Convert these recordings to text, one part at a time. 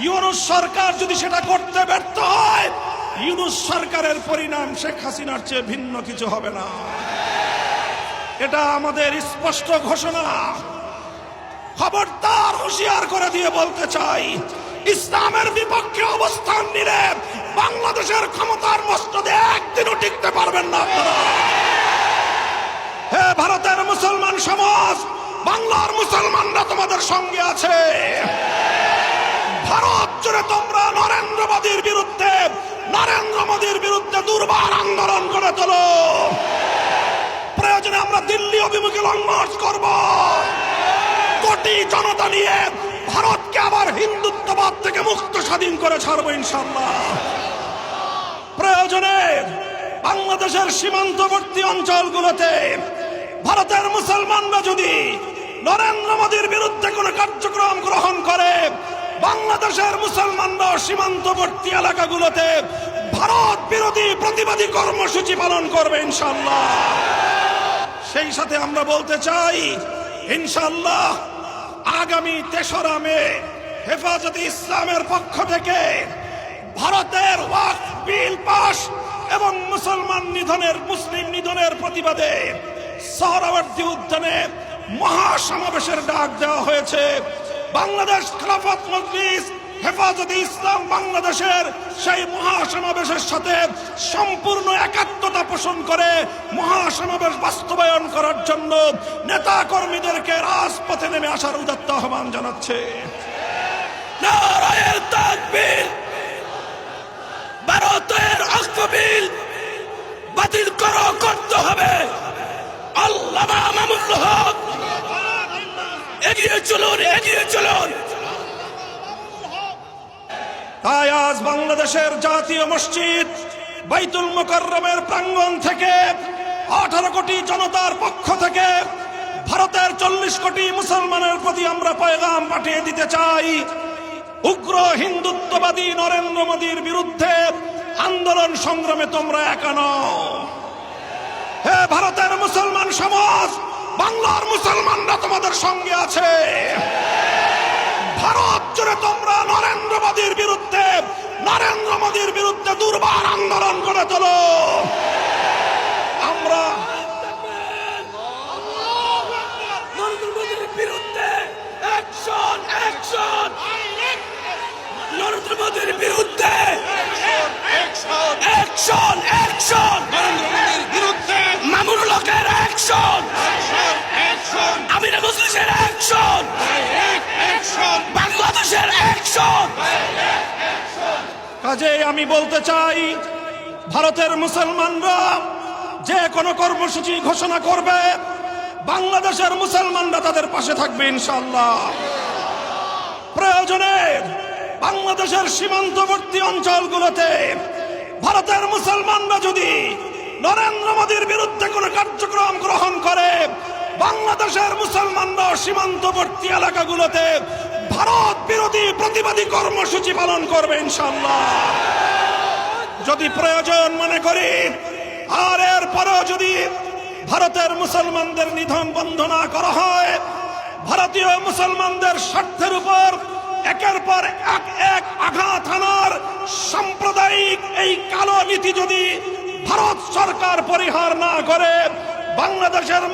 ইউনুস সরকার যদি সেটা করতে ব্যর্থ হয়, ইউনুস সরকারের পরিণাম শেখ হাসিনার চেয়ে ভিন্ন কিছু হবে না। এটা আমাদের স্পষ্ট ঘোষণা। খবরদার হুঁশিয়ার করে দিয়ে বলতে চাই, ইসলামের বিপক্ষে অবস্থান নিলে বাংলাদেশের ক্ষমতার মস্তদে একদিনও টিকতে পারবেন না হে ভারতের মুসলমান সমাজ, বাংলার মুসলমানরা তোমাদের সঙ্গে আছে। ভারত জুড়ে তোমরা নরেন্দ্র মোদীর বিরুদ্ধে, নরেন্দ্র মোদীর বিরুদ্ধে দুর্বার আন্দোলন করে তোলো। প্রয়োজনে আমরা দিল্লি অভিমুখে লং মার্চ করব। কোটি জনতা নিয়ে ভারতকে আবার হিন্দুত্ববাদ থেকে মুক্ত স্বাধীন করে ছাড়বো ইনশাল্লাহ প্রয়োজনে বাংলাদেশের সীমান্তবর্তী অঞ্চলগুলোতে ভারতের মুসলমানরা যদি নরেন্দ্র মোদীর বিরুদ্ধে কোনো কার্যক্রম গ্রহণ করে বাংলাদেশের মুসলমানরা সীমান্তবর্তী এলাকাগুলোতে ভারত বিরোধী প্রতিবাদী কর্মসূচি পালন করবে ইনশাল্লাহ সেই সাথে আমরা বলতে চাই ইনশাল্লাহ আগামী তেসরা মে হেফাজতে ইসলামের পক্ষ থেকে ভারতের বিল পাশ এবং মুসলমান নিধনের, মুসলিম নিধনের প্রতিবাদে সহরাবর্তী উদ্যানে মহাসমাবেশের ডাক দেওয়া হয়েছে। বাংলাদেশ খেলাফত মজলিস, হেফাজতে ইসলাম বাংলাদেশের সেই মহাসমাবেশের সাথে সম্পূর্ণ একাত্মতা পোষণ করে মহাসমাবেশ বাস্তবায়ন করার জন্য নেতা কর্মীদেরকে রাজপথে নেমে আসার উদাত্ত আহ্বান জানাচ্ছে। ভারতের অস্ত্রবিল বাতিল করো করতে হবে। আল্লাহ মামুল হক এগিয়ে চলুন এগিয়ে চলুন। তাই আজ বাংলাদেশের জাতীয় মসজিদ বাইতুল মোকাররমের প্রাঙ্গণ থেকে আঠারো কোটি জনতার পক্ষ থেকে ভারতের চল্লিশ কোটি মুসলমানের প্রতি আমরা পয়গাম পাঠিয়ে দিতে চাই। উগ্র হিন্দুত্ববাদী নরেন্দ্র মোদীর বিরুদ্ধে আন্দোলন সংগ্রামে তোমরা একা নও। হে ভারতের মুসলমান সমাজ! বাংলার মুসলমানরা তোমাদের সঙ্গে আছে। ভারত জুড়ে তোমরা নরেন্দ্র মোদীর বিরুদ্ধে, নরেন্দ্র মোদীর বিরুদ্ধে দুর্বার আন্দোলন করে তোলো। আমরা নরেন্দ্র মোদীর বিরুদ্ধে নরেন্দ্র মোদীর মুসলিমের অ্যাকশন বাংলাদেশের অ্যাকশন কাজে আমি বলতে চাই, ভারতের মুসলমানরা যে কোনো কর্মসূচি ঘোষণা করবে, বাংলাদেশের মুসলমানরা তাদের পাশে থাকবে ইনশাল্লাহ প্রয়োজনে বাংলাদেশের সীমান্তবর্তী অঞ্চলগুলোতে ভারতের মুসলমানরা যদি নরেন্দ্র মোদীর বিরুদ্ধে কোনো কার্যক্রম গ্রহণ করে বাংলাদেশের মুসলমানরা সীমান্তবর্তী এলাকাগুলোতে ভারত বিরোধী প্রতিবাদী কর্মসূচি পালন করবে ইনশাল্লাহ যদি প্রয়োজন মনে করি, আর এর পরেও যদি ভারতের মুসলমানদের নিধন বন্ধ না করা হয়, ভারতীয় মুসলমানদের স্বার্থের উপর একের পর এক এক আঘাত হানার সাম্প্রদায়িক এই কালো নীতি যদি ভারত সরকার পরিহার না করে, বাংলাদেশের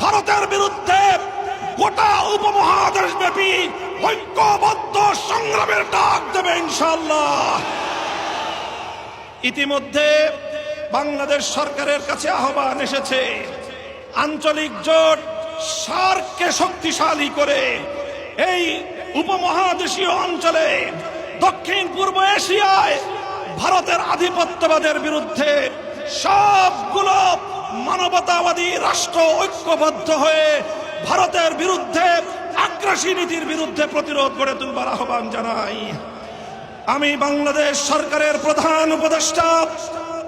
ভারতের বিরুদ্ধে গোটা উপমহাদেশ ব্যাপী ঐক্যবদ্ধ সংগ্রামের ডাক দেবে ইনশাল্লাহ ইতিমধ্যে বাংলাদেশ সরকারের কাছে আহ্বান এসেছে আঞ্চলিক জোট সার্ককে শক্তিশালী করে এই উপমহাদেশীয় অঞ্চলে দক্ষিণ পূর্ব এশিয়ায় ভারতের আধিপত্যবাদের বিরুদ্ধে সবগুলো মানবতাবাদী রাষ্ট্র ঐক্যবদ্ধ হয়ে ভারতের বিরুদ্ধে আগ্রাসী নীতির বিরুদ্ধে প্রতিরোধ গড়ে তুলবার আহ্বান জানাই। আমি বাংলাদেশ সরকারের প্রধান উপদেষ্টা,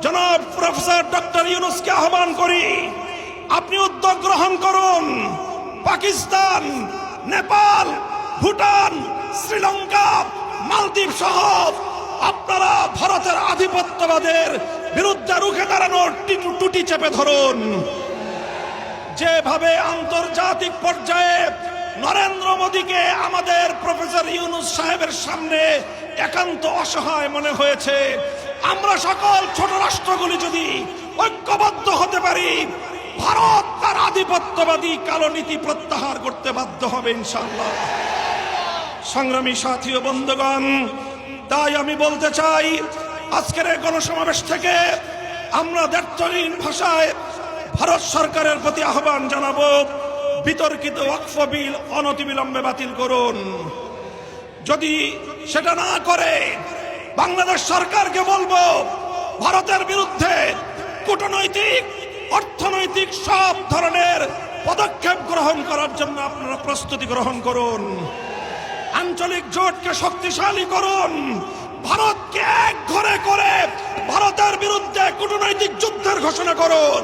জনাব প্রফেসর ডক্টর ইউনুসকে আহ্বান করি, আপনি উদ্যোগ গ্রহণ করুন। পাকিস্তান, নেপাল, ভুটান, শ্রীলঙ্কা, মালদ্বীপ সহ আপনারা ভারতের আধিপত্যবাদের বিরুদ্ধে রুখে দাঁড়ানোর টুটি চেপে ধরুন। যেভাবে আন্তর্জাতিক পর্যায়ে নরেন্দ্র মোদীকে আমাদের প্রফেসর ইউনুস সাহেবের সামনে একান্ত অসহায় মনে হয়েছে, আমরা সকল ছোট রাষ্ট্রগুলি যদি ঐক্যবদ্ধ হতে পারি, ভারত তার আধিপত্যবাদী কালো নীতি প্রত্যাহার করতে বাধ্য হবে ইনশাল্লাহ সংগ্রামী সাথী ও বন্ধুগণ, তাই আমি বলতে চাই আজকের এই গণসমাবেশ থেকে আমরা দ্ব্যর্থহীন ভাষায় ভারত সরকারের প্রতি আহ্বান জানাব, বিতর্কিত ওয়াকফ বিল, অনতিবিলম্বে বাতিল করুন। যদি সেটা না করে, বাংলাদেশ সরকারকে বলব, ভারতের বিরুদ্ধে কূটনৈতিক, অর্থনৈতিক সব ধরনের পদক্ষেপ গ্রহণ করার জন্য আপনারা প্রস্তুতি গ্রহণ করুন। আঞ্চলিক জোটকে শক্তিশালী করুন। ভারতকে এক ঘরে করে ভারতের বিরুদ্ধে কূটনৈতিক যুদ্ধের ঘোষণা করুন।